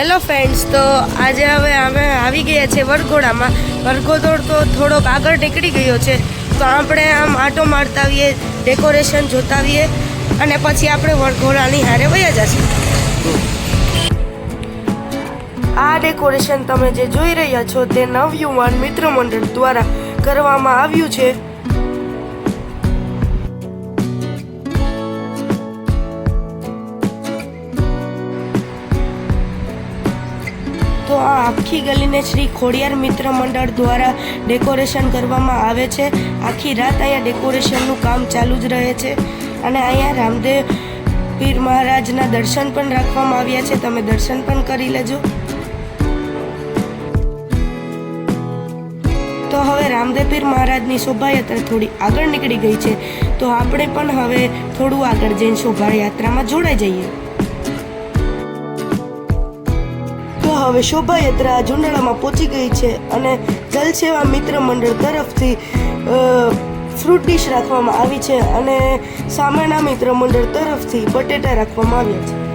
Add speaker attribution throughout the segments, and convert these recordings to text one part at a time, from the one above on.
Speaker 1: Hello friends તો આજે હવે અમે આવી ગયા છે વરઘોડામાં. વરઘોડો તો થોડોક આગળ નીકળી ગયો છે. તો આપણે આમ આટો મારતા આવીએ ડેકોરેશન જોતા આવીએ અને પછી આપણે વરઘોડાની હારે વયા જશું. આ ડેકોરેશન તમે જે જોઈ રહ્યા છો તે નવયુવાન મિત્ર મંડળ દ્વારા કરવામાં આવ્યું છે. તો આ આખી ગલીને શ્રી ખોડિયાર મિત્ર મંડળ દ્વારા ડેકોરેશન કરવામાં આવે છે. આખી રાત અહીંયા ડેકોરેશનનું કામ ચાલુ જ રહે છે. અને અહીંયા રામદેવ પીર મહારાજના દર્શન પણ રાખવામાં આવ્યા છે. તમે દર્શન પણ કરી લેજો. તો હવે રામદેવ પીર મહારાજની શોભાયાત્રા થોડી આગળ નીકળી ગઈ છે. તો આપણે પણ હવે થોડું આગળ જઈને શોભાયાત્રામાં જોડાઈ જઈએ. હવે શોભાયાત્રા ઝુંડાળામાં પહોંચી ગઈ છે અને જલસેવા મિત્ર મંડળ તરફથી ફ્રૂટ ડીશ રાખવામાં આવી છે અને સામાના મિત્ર મંડળ તરફથી બટેટા રાખવામાં આવ્યા છે.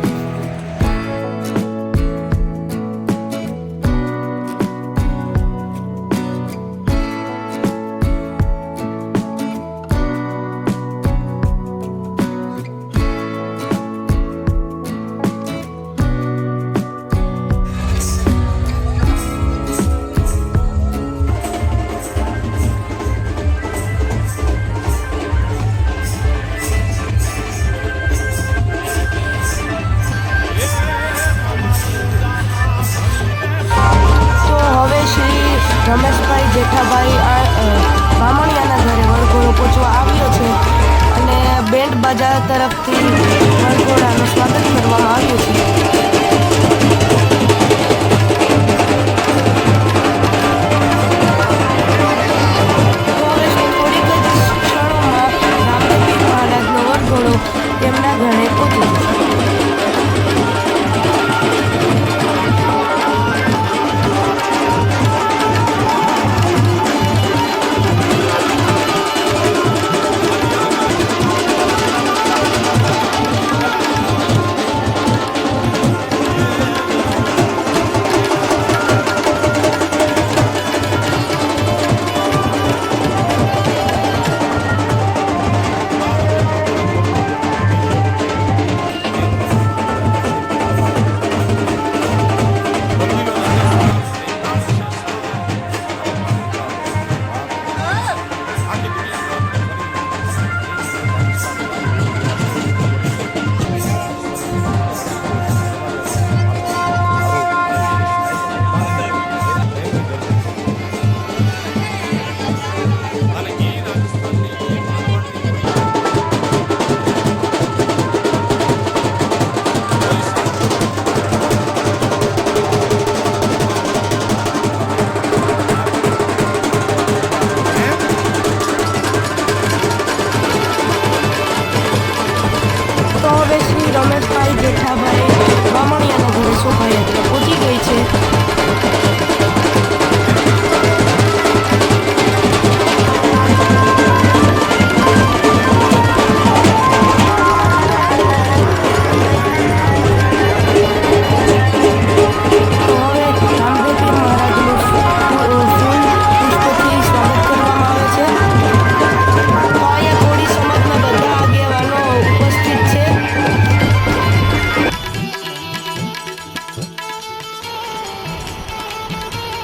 Speaker 1: সহায়তা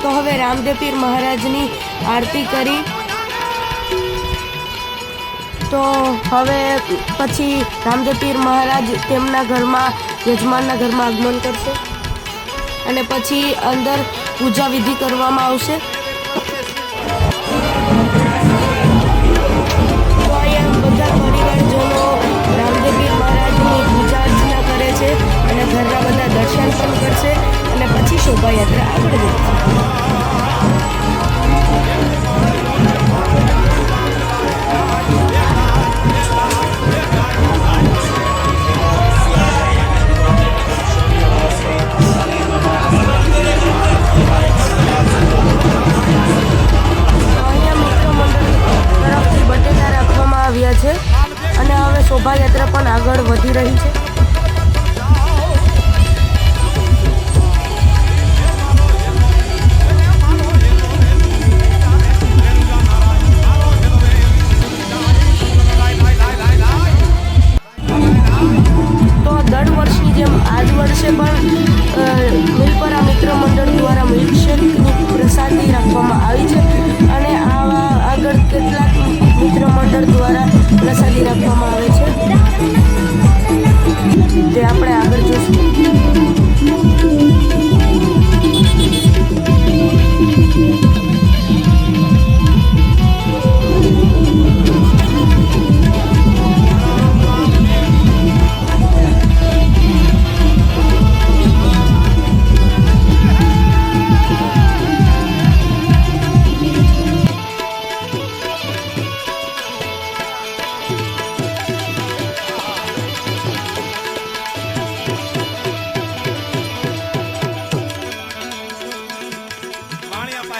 Speaker 1: તો હવે રામદેવ પીર મહારાજની આરતી કરી. તો હવે પછી રામદેવ પીર મહારાજ તેમના ઘરમાં, યજમાનના ઘરમાં આગમન કરશે. અને પછી અંદર પૂજા વિધિ કરવામાં આવશે. રામદેવપીર મહારાજની પૂજા અર્ચના કરે છે અને ઘરના બધા દર્શન પણ કરશે. અને પછી શોભાયાત્રા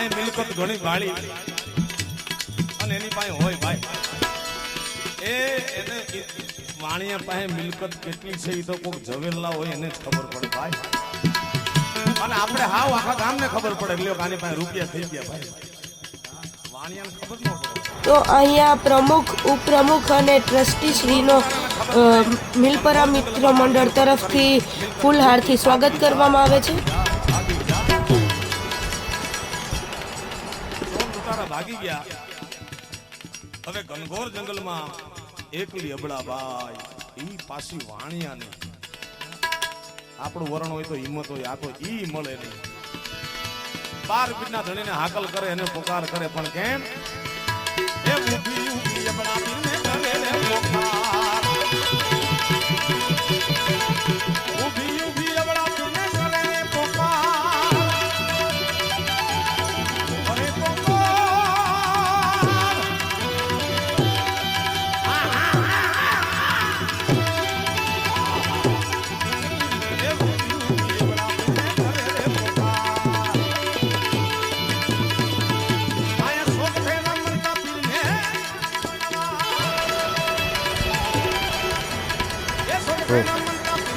Speaker 2: પાસે મિલકત ઘણી વાળી અને એની પાસે હોય ભાઈ. એ એને વાણિયા પાસે મિલકત કેટલી છે એ તો કોક ઝવેરલા હોય એને જ ખબર પડે ભાઈ. અને આપણે હાવ આખા ગામને ખબર પડે. લ્યો આની પાસે રૂપિયા થઈ ગયા ભાઈ. વાણિયાને ખબર ન પડે.
Speaker 1: તો અહીંયા પ્રમુખ, ઉપપ્રમુખ અને ટ્રસ્ટી શ્રીનો મિલપરા મિત્ર મંડળ તરફથી ફૂલહારથી સ્વાગત કરવામાં આવે છે.
Speaker 2: ભાગી ગયા. હવે ઘનઘોર જંગલમાં એકલી અબળાબાઈ, ઈ પાછી વાણિયાને. આપણું વરણ હોય તો હિંમત હોય, આ તો ઈ મળે નહીં. બાર પીઠના ધણીને હાકલ કરે, એને પોકાર કરે, પણ કેમ? એ ઊભી ઊભી અબળાબીને કરે પોકાર.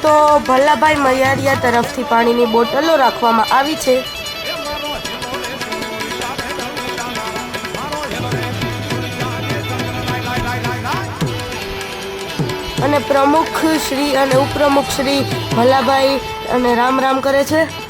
Speaker 1: તો ભલ્લાભાઈ મયારિયા તરફથી પાણીની બોટલો રાખવામાં આવી છે. અને પ્રમુખ શ્રી અને ઉપપ્રમુખ શ્રી ભલ્લાભાઈ અને રામ રામ કરે છે.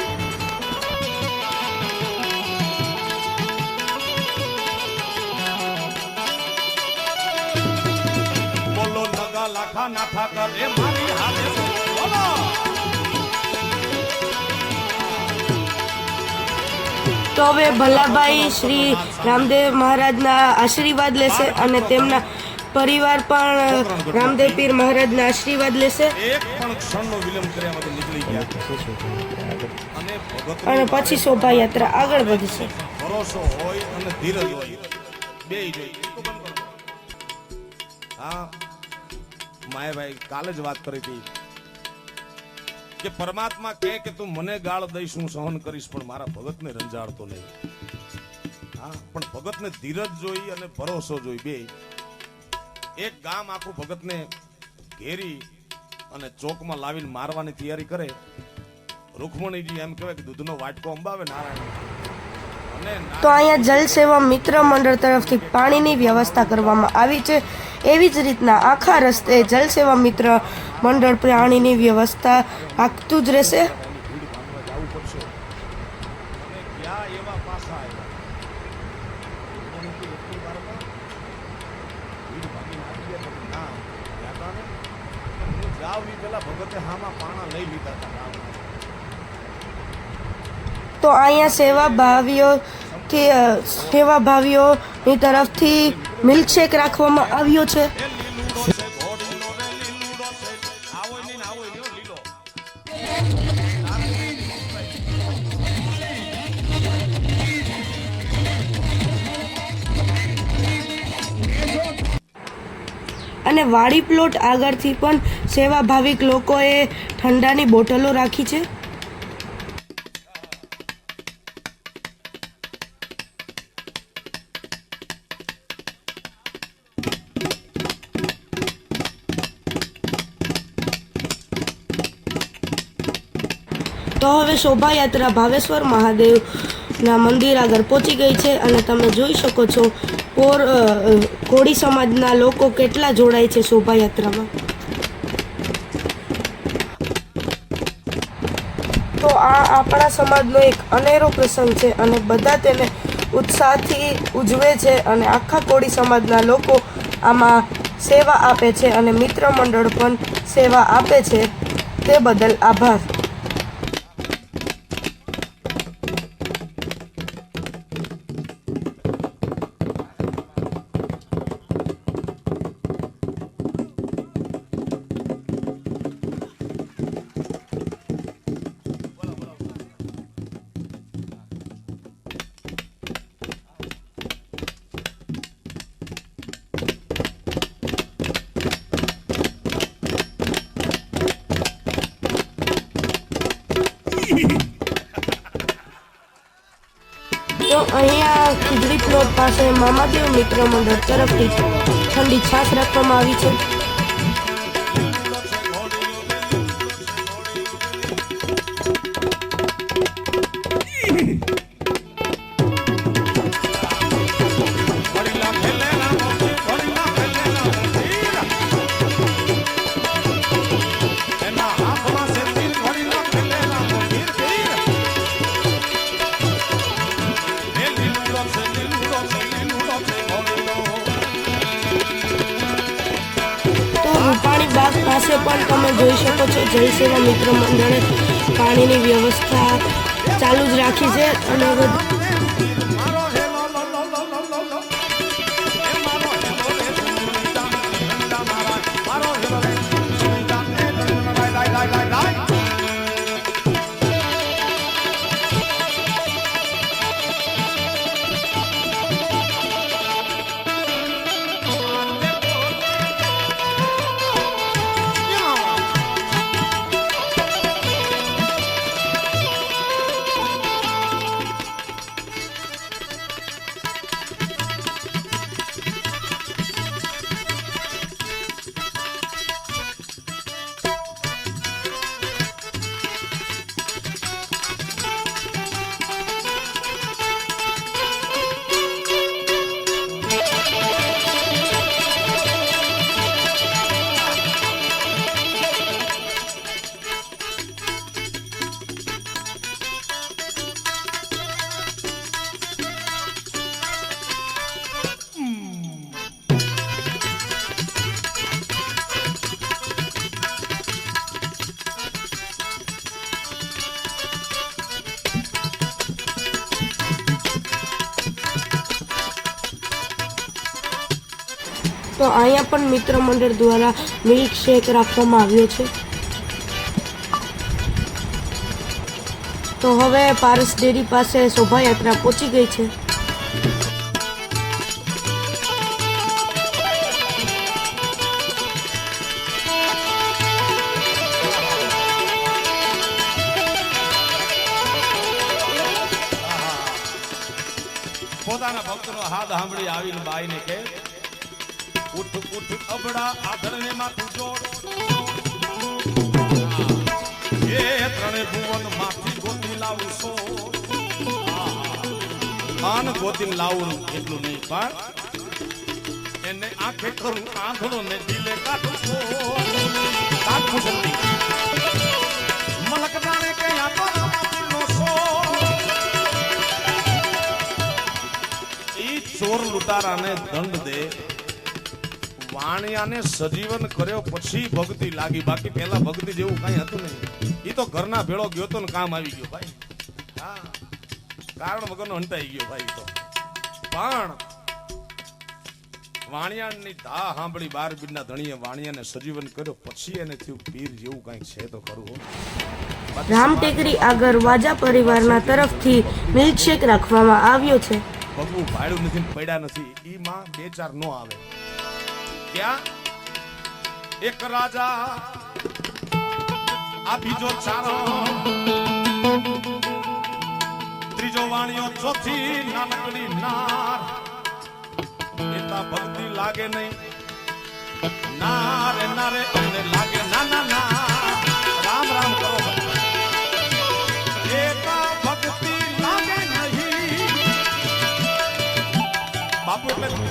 Speaker 1: તો હવે ભલાભાઈ શ્રી રામદેવ મહારાજના આશીર્વાદ લેશે અને તેમના પરિવાર પણ રામદેવ પીર મહારાજના આશીર્વાદ લેશે.
Speaker 2: અને
Speaker 1: પછી શોભાયાત્રા આગળ વધશે.
Speaker 2: હા, માયાભાઈ, કાલે જ વાત કરી હતી. કે પરમાત્મા કહે કે તું મને ગાળ દઈશ, હું સહન કરીશ, પણ મારા ભગતને રંજાડતો નહીં. હા, પણ ભગતને ધીરજ જોઈ અને ભરોસો જોઈ. બે, એક ગામ આખું ભગતને ઘેરી અને ચોકમાં લાવીને મારવાની તૈયારી કરે. રૂકમણીજી એમ કહેવાય કે દૂધનો વાટકો અંબાવે, નારાયણ.
Speaker 1: તો અહીંયા જલ સેવા મિત્ર મંડળ તરફથી પાણીની વ્યવસ્થા કરવામાં આવી છે. એવી જ રીતના આખા રસ્તે જલ સેવા મિત્ર મંડળ પાણીની વ્યવસ્થા રાખતું જ રહેશે
Speaker 2: ક્યાં એવા પાસા આવ્યા રૂકમણીજી એટલી વારમાં ભીડ ભાગીને આવી ગયા તો ના ગયા તા ને હું જાવ ઈ પેલા ભગતે હામાં પાણા લઈ લીધા હતા ગામમાં.
Speaker 1: તો અહીંયા સેવા ભાવીઓથી અ, સેવા ભાવીઓની તરફથી મિલ્કશેક રાખવામાં આવ્યો છે. અને વાડી પ્લોટ આગળથી પણ સેવા ભાવિક લોકોએ ઠંડાની બોટલો રાખી છે. હવે શોભાયાત્રા ભાવેશ્વર મહાદેવના મંદિર આગળ પહોંચી ગઈ છે અને તમે જોઈ શકો છો અ, કોળી સમાજના લોકો કેટલા જોડાય છે શોભાયાત્રામાં. તો આ આપણા સમાજનો એક અનેરો પ્રસંગ છે અને બધા તેને ઉત્સાહથી ઉજવે છે અને આખા કોળી સમાજના લોકો આમાં સેવા આપે છે અને મિત્ર મંડળ પણ સેવા આપે છે તે બદલ આભાર. પ્લોટ પાસે મામાદેવ મિત્ર મંડળ તરફથી ઠંડી છાશ રાખવામાં આવી છે. પાસે પણ તમે જોઈ શકો છો, જય સેવા મિત્ર મંડળે પાણીની વ્યવસ્થા ચાલુ જ રાખી છે. અને તો અહીંયા પણ મિત્ર મંડળ દ્વારા મિલ્ક શેક રાખવામાં આવ્યો છે. તો હવે પારસ ડેરી પાસે શોભાયાત્રા પહોંચી ગઈ છે.
Speaker 2: પોતાના ભક્તનો હાથ સાંભળી આવીને બાઈને કે ઉઠ ઉઠ અબડા આધરને માથું જોડ. એ ત્રણે ભુવનમાંથી ગોતી લાવું સો આન ગોતી લાવું એટલું નહીં, પણ એને આંખે કરું આંધળો ને દિલે કાઢું છો કાઢું જલ્દી. મલક જાણે તો સો ઈ ચોર લૂંટારાને દંડ દે. વાણિયાને સજીવન કર્યો પછી ભક્તિ લાગી. બાકી પહેલા ભક્તિ જેવું કઈ હતું નહીં. એ તો ઘરના ભેળો ગયો તો કામ આવી ગયો ભાઈ. હા. કારણ વગરનો હંટાઈ ગયો ભાઈ તો. પણ વાણિયાની ધા સાંભળી બાર બીડના ધણીએ વાણિયાને સજીવન કર્યો પછી એને થયું પીર જેવું કંઈક છે તો ખરું
Speaker 1: રામ ટેકરી આગળ વાજા પરિવારના તરફથી મિલ્કશેક રાખવામાં આવ્યો છે.
Speaker 2: ભગવું ભાડું નથી પડ્યા નથી. ઈ માં બે ચાર નો આવે. ક્યાં એક રાજા આ બીજો ચારો ત્રીજો વાણિયો ચોથી નાનકડી નાર એતા ભક્તિ લાગે નહીં નારે નારે અમને લાગે ના ના ના રામ રામ કરો એતા ભક્તિ લાગે નહીં બાપુ એટલે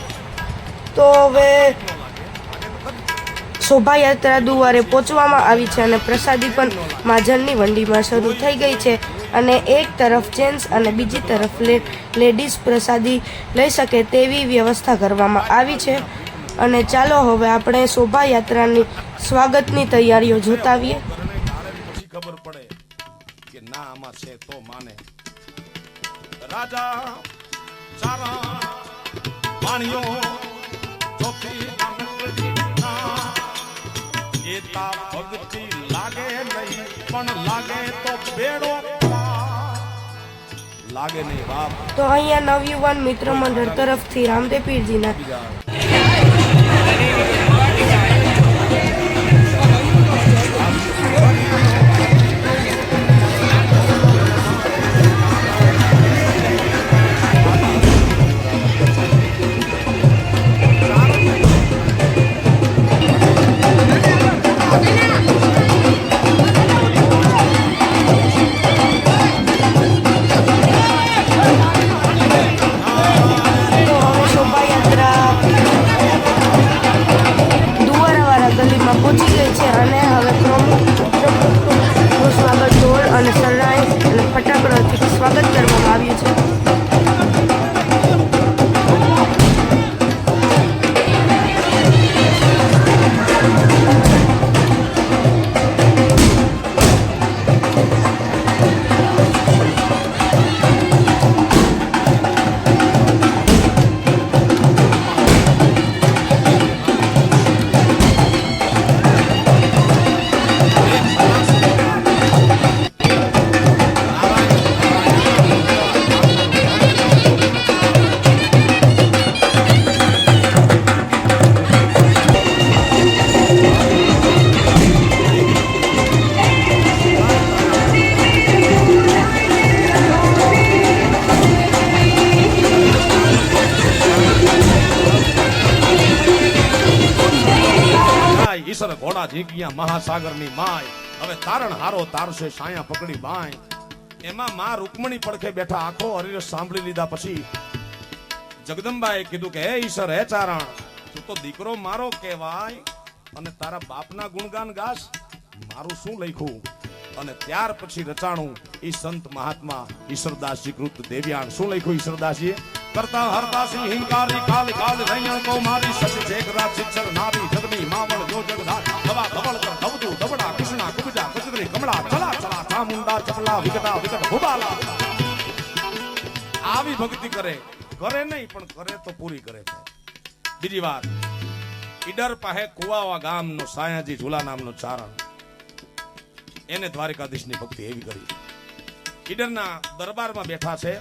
Speaker 1: તો હવે શોભાયાત્રા દુવારે પહોંચવામાં આવી છે અને પ્રસાદી પણ માજલની વંડીમાં શરૂ થઈ ગઈ છે. અને એક તરફ જેન્ટ્સ અને બીજી તરફ લેડીઝ પ્રસાદી લઈ શકે તેવી વ્યવસ્થા કરવામાં આવી છે. અને ચાલો હવે આપણે શોભાયાત્રાની સ્વાગતની તૈયારીઓ જોતાવીએ.
Speaker 2: ખબર પડે કે ના આમાં છે તો માને. રાજા ચારા પાણીઓ ચોથી એતા ભક્તિ લાગે નહીં પણ લાગે તો બેડો લાગે નહીં બાપ.
Speaker 1: તો અહીંયા નવયુવાન મિત્ર મંડળ તરફથી રામદેવ પીરજીના
Speaker 2: મહાસાગરની માય. હવે તારણ હારો, તારશે સાયા પકડી બાય. એમાં માં રૂકમણી પડખે બેઠા આખો હરિરસ સાંભળી લીધા પછી જગદંબાએ કીધું કે, હે ઈશ્વર હે ચારણ, તું તો દીકરો મારો કહેવાય. અને તારા બાપના ગુણગાન ગાસ મારું શું લખ્યું? અને ત્યાર પછી રચાણું ઈ સંત મહાત્મા ઈશ્વરદાસજી કૃત દેવ્યાણ. શું લખ્યું ઈશ્વરદાસજીએ કરતા હરદાસી હિંકારી, કાલ કાલ રૈયણ કૌમારી સચ જેકરા શિક્ષર, નારી જગની માવણ જો જગધા ધવા ધવળ કર ધવતું ધવડા કૃષ્ણા, કુબજા કજગરી કમળા ચલા ચલા ચામુંડા ચપલા વિકટા, વિકટ, ભૂબાલા. આવી ભક્તિ કરે. કરે નહીં, પણ કરે તો પૂરી કરે છે. બીજી વાત, ઈડર પાસે કુવાવા ગામનો સાયાજી ઝુલા નામનો ચારણ. એને દ્વારિકાધીશની ભક્તિ એવી કરી. ઈડરના દરબારમાં બેઠા છે.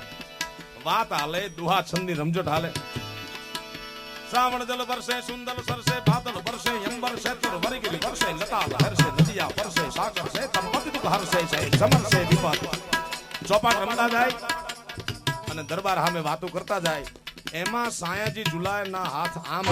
Speaker 2: વાત હાલે, દુહા છંદની રમઝટ હાલે. શ્રાવણ જલ વર્ષે સુંદર સરસે બાદલ વર્ષે અંબર વરસે, તુર વરગીરી પાતાલ હરશે નદિયા પરશે સાગર છે તમ દુઃખ હરશે છે સમર છે વિપત ચોપાટ રમતા જાય અને દરબાર સામે વાતો કરતા જાય। એમાં સાયાજી જુલાઈના હાથ આમ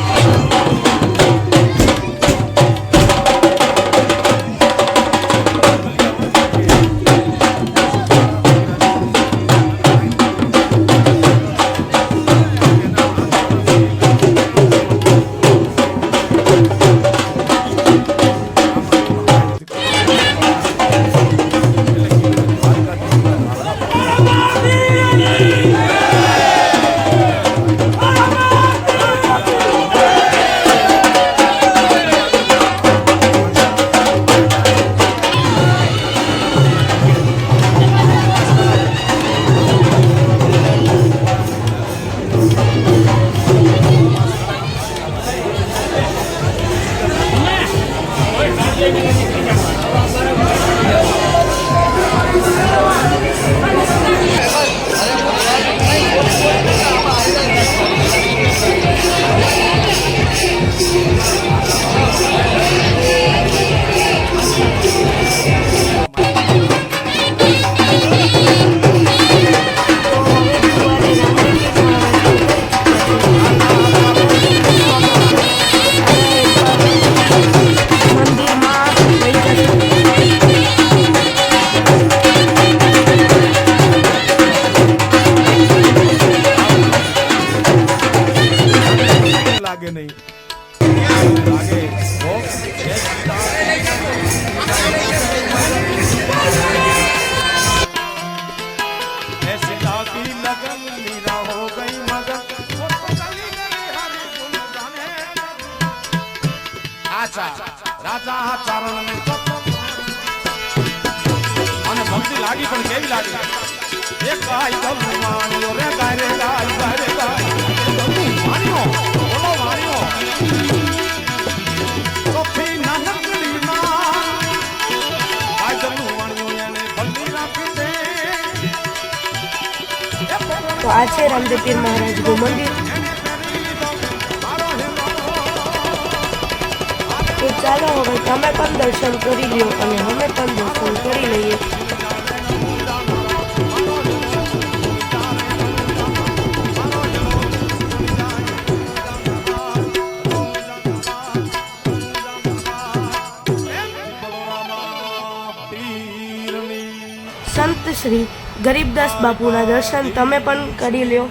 Speaker 2: આ મહારાજ રામદેવ મંદિર તો ચાલો હવે તમે પણ દર્શન કરી લ્યો અને અમે પણ દર્શન કરી લઈએ. સંત શ્રી ગરીબદાસ બાપુના દર્શન તમે પણ કરી લ્યો.